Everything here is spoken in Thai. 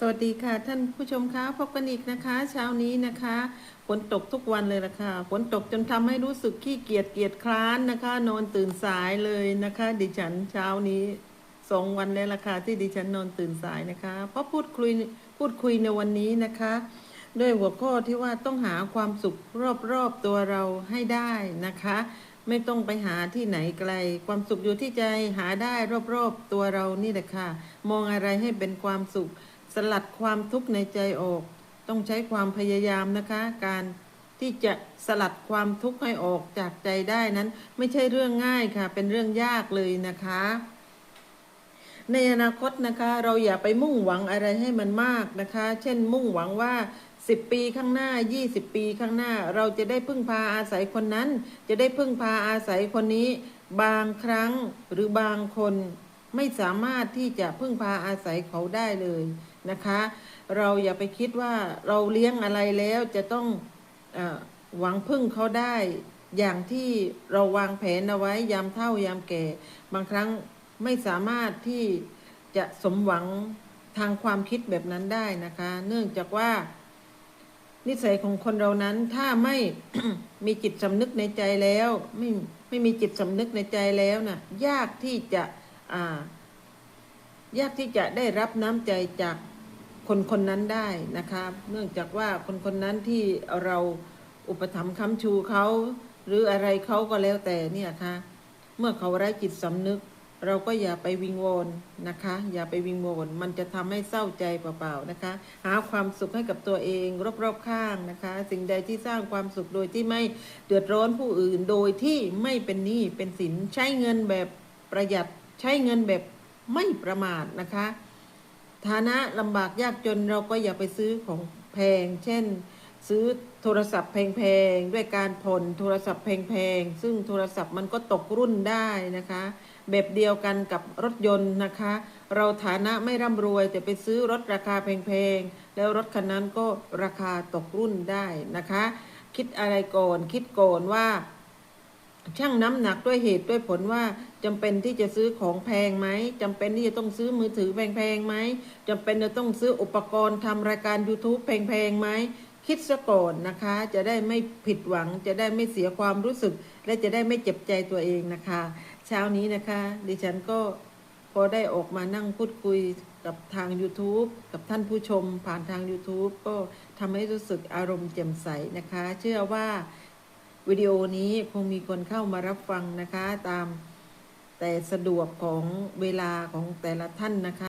สวัสดีค่ะท่านผู้ชมคะพบกันอีกนะคะ เช้านี้นะคะฝนตกทุกวันเลยล่ะค่ะฝนตกจนทำให้รู้สึกขี้เกียจเกียจคร้านนะคะ นอนตื่นสายเลยนะคะ ดิฉันเช้านี้สองวันแล้วล่ะค่ะที่ดิฉันนอนตื่นสายนะคะ เพราะพูดคุยพูดคุยในวันนี้นะคะ ด้วยหัวข้อที่ว่าต้องหาความสุขรอบๆตัวเราให้ได้นะคะ ไม่ต้องไปหาที่ไหนไกล ความสุขอยู่ที่ใจหาได้รอบๆตัวเรานี่แหละค่ะมองอะไรให้เป็นความสุข สลัดความทุกข์ในใจออก ต้องใช้ความพยายามนะคะ การที่จะสลัดความทุกข์ให้ออกจากใจได้นั้น ไม่ใช่เรื่องง่ายค่ะ เป็นเรื่องยากเลยนะคะ ในอนาคตนะคะ เราอย่าไปมุ่งหวังอะไรให้มันมากนะคะ เช่น มุ่งหวังว่า10ปีข้างหน้า20ปีข้างหน้า เราจะได้พึ่งพาอาศัยคนนั้น จะได้พึ่งพาอาศัยคนนี้ บางครั้งหรือบางคน ไม่สามารถที่จะพึ่งพาอาศัยเขาได้เลยนะคะ เราอย่าไปคิดว่าเราเลี้ยงอะไรแล้วจะต้องอหวังพึ่งเขาได้อย่างที่เราวางแผนเอาไว้ยามเท่ายามแก่ บางครั้งไม่สามารถที่จะสมหวังทางความคิดแบบนั้นได้นะคะ เนื่องจากว่า นิสัยของคนเรานั้นถ้าไม่มีจิตสำนึกในใจแล้ว ไม่ไม่มีจิตสำนึกในใจแล้วนะ่ะ ยากที่จะ ยากที่จะได้รับน้ำใจจากคนคนนั้นได้นะคะเนื่องจากว่าคนคนนั้นที่เราอุปถัมภ์ค้ำชูเขาหรืออะไรเขาก็แล้วแต่เนี่ยค่ะเมื่อเขาไร้จิตสำนึก เราก็อย่าไปวิงวอนนะคะ อย่าไปวิงวอนมันจะทำให้เศร้าใจเปล่าๆนะคะ หาความสุขให้กับตัวเองรอบๆข้างนะคะ สิ่งใดที่สร้างความสุขโดยที่ไม่เดือดร้อนผู้อื่นโดยที่ไม่เป็นหนี้เป็นสินใช้เงินแบบประหยัด ใช้เงินแบบไม่ประมาทนะคะ ฐานะลำบากยากจนเราก็อย่าไปซื้อของแพง เช่น ซื้อโทรศัพท์แพงๆ ด้วยการผ่อนโทรศัพท์แพงๆ ซึ่งโทรศัพท์มันก็ตกรุ่นได้นะคะ แบบเดียวกันกับรถยนต์นะคะ เราฐานะไม่ร่ำรวยแต่ไปซื้อรถราคาแพงๆ แล้วรถคันนั้นก็ราคาตกรุ่นได้นะคะ คิดอะไรก่อนคิดก่อนว่า ชั่งน้ำหนักด้วยเหตุด้วยผลว่าจำเป็นที่จะซื้อของแพงไหมจำเป็นที่จะต้องซื้อมือถือแพงๆไหมจำเป็นจะต้องซื้ออุปกรณ์ทำรายการ YouTube แพงๆไหมคิดซะก่อนนะคะ จะได้ไม่ผิดหวัง จะได้ไม่เสียความรู้สึก และจะได้ไม่เจ็บใจตัวเองนะคะ เช้านี้นะคะ ดิฉันก็พอได้ออกมานั่งพูดคุยกับทาง YouTube กับท่านผู้ชมผ่านทาง YouTube ก็ทำให้รู้สึกอารมณ์แจ่มใสนะคะ เชื่อว่า วิดีโอนี้คงมีคนเข้ามารับฟังนะคะ ตามแต่สะดวกของเวลาของแต่ละท่านนะคะ